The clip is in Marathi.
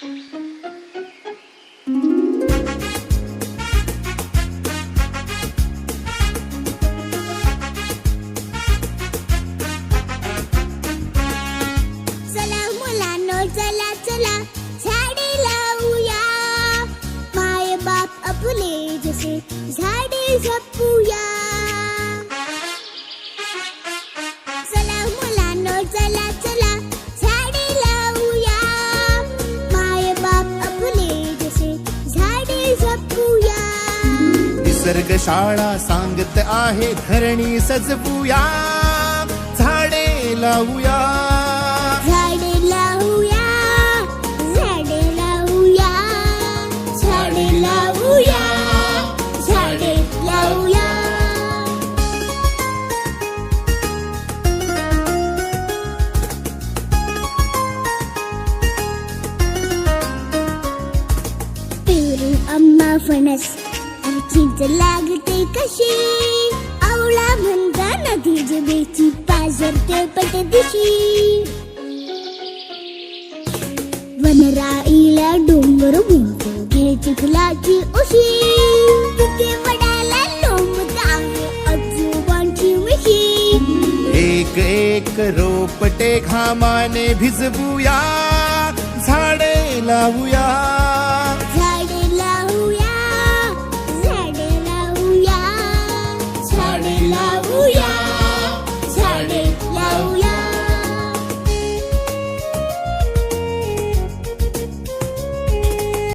चला चला लावूया. माय बाप जसे झाडे जपूया. निसर्ग सांगत आहे धरणी सजवूया झाडे लावूया. झाडे लावूया झाडे लावूया झाडे लावूया झाडे लावूया. पेरू आंबा फणस चिंच लागते कशी? आवळा म्हणता नदी जबेची पाजरते पट दिशी. वनराईला डोंगर म्हणतो घ्यायची फुलाची उशी. तिथे वडाला लोंबत आजोबांची मिशी. एक एक रोपटे घामाने भिजवूया झाडे लावूया. love you.